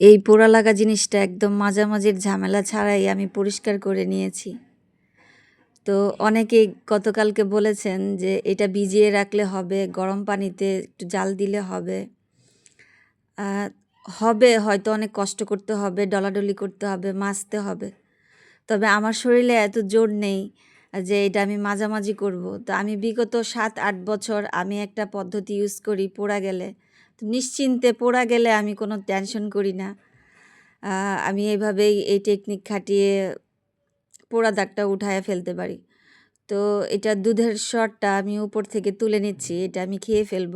এই পোড়া লাগা জিনিসটা একদম মাঝামাঝির ঝামেলা ছাড়াই আমি পরিষ্কার করে নিয়েছি। তো অনেকেই গতকালকে বলেছেন যে এটা ভিজিয়ে রাখলে হবে, গরম পানিতে একটু জাল দিলে হবে। হবে, হয়তো অনেক কষ্ট করতে হবে, ডলাডলি করতে হবে মাজতে হবে। তবে আমার শরীরে এত জোর নেই যে এটা আমি মাঝামাঝি করব। তো আমি বিগত সাত আট বছর আমি একটা পদ্ধতি ইউজ করি পোড়া গেলে। নিশ্চিন্তে পোড়া গেলে আমি কোনো টেনশন করি না। আমি এইভাবেই এই টেকনিক খাটিয়ে পোড়া দাগটা উঠায় ফেলতে পারি। তো এটা দুধের শটটা আমি উপর থেকে তুলে নিচ্ছি, এটা আমি খেয়ে ফেলব।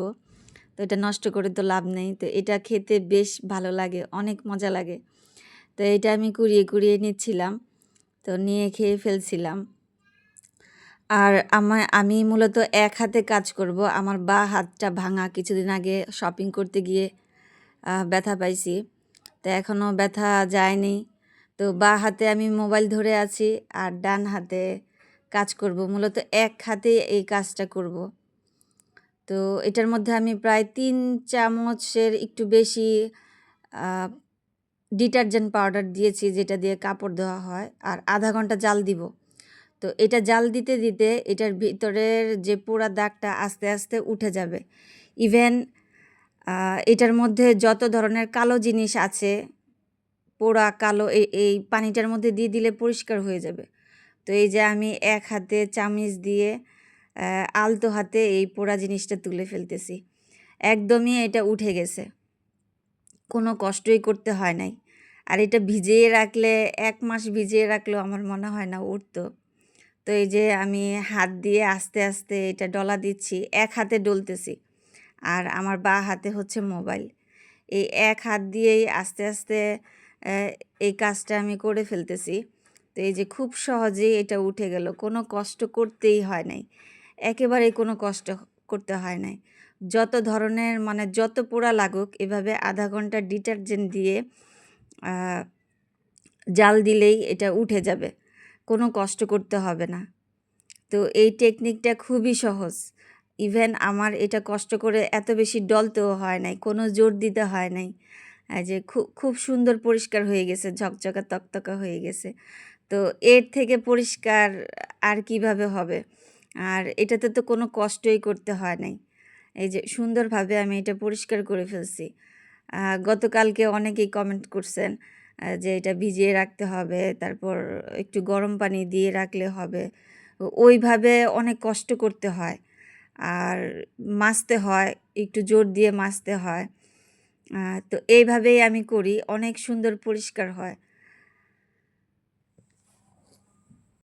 তো এটা নষ্ট করে তো লাভ নেই। তো এটা খেতে বেশ ভালো লাগে, অনেক মজা লাগে। তো এটা আমি কুড়িয়ে কুড়িয়ে নিচ্ছিলাম। তো নিয়ে খেয়ে ফেলছিলাম। আর আমার আমি মূলত এক হাতে কাজ করব। আমার বা হাতটা ভাঙা কিছুদিন আগে শপিং করতে গিয়ে ব্যথা পাইছি। তো এখনও ব্যথা যায়নি। তো বা হাতে আমি মোবাইল ধরে আছি আর ডান হাতে কাজ করব। মূলত এক হাতে এই কাজটা করব। তো এটার মধ্যে আমি প্রায় তিন চামচের একটু বেশি ডিটারজেন্ট পাউডার দিয়েছি, যেটা দিয়ে কাপড় ধোয়া হয়। আর আধা ঘণ্টা জাল দিব। তো এটা জাল দিতে দিতে এটার ভিতরের যে পোড়া দাগটা আস্তে আস্তে উঠে যাবে। ইভেন এটার মধ্যে যত ধরনের কালো জিনিস আছে পোড়া কালো এই পানিটার মধ্যে দিয়ে দিলে পরিষ্কার হয়ে যাবে। তো এই যে আমি এক হাতে চামিচ দিয়ে আলতো হাতে এই পোড়া জিনিসটা তুলে ফেলতেছি। একদমই এটা উঠে গেছে। কোনো কষ্টই করতে হয় নাই। আর এটা ভিজিয়ে রাখলে, এক মাস ভিজিয়ে রাখলেও আমার মনে হয় না উঠতো। তো এই যে আমি হাত দিয়ে আস্তে আস্তে এটা ডলা দিচ্ছি, এক হাতে ডলতেছি। আর আমার বা হাতে হচ্ছে মোবাইল। এই এক হাত দিয়েই আস্তে আস্তে এই কাজটা আমি করে ফেলতেছি। তো এই যে খুব সহজেই এটা উঠে গেল, কোনো কষ্ট করতেই হয় নাই। একেবারে কোনো কষ্ট করতে হয় নাই। যত ধরনের মানে যত পোড়া লাগুক, এভাবে আধা ঘণ্টা ডিটারজেন্ট দিয়ে জাল দিলেই এটা উঠে যাবে। কোনো কষ্ট করতে হবে না। তো এই টেকনিকটা খুবই সহজ। ইভেন আমার এটা কষ্ট করে এত বেশি ডলতেও হয় নাই, কোনো জোর দিতে হয় নাই। যে খুব খুব সুন্দর পরিষ্কার হয়ে গেছে, ঝকঝকা তকতকা হয়ে গেছে। তো এর থেকে পরিষ্কার আর কীভাবে হবে? আর এটাতে তো কোনো কষ্টই করতে হয় নাই। এই যে সুন্দরভাবে আমি এটা পরিষ্কার করে ফেলছি। গতকালকে অনেকেই কমেন্ট করছেন যে এটা ভিজিয়ে রাখতে হবে, তারপর একটু গরম পানি দিয়ে রাখলে হবে। ওইভাবে অনেক কষ্ট করতে হয়। আর মাছতে হয়, একটু জোর দিয়ে মাছতে হয়। তো এইভাবেই আমি করি, অনেক সুন্দর পরিষ্কার হয়।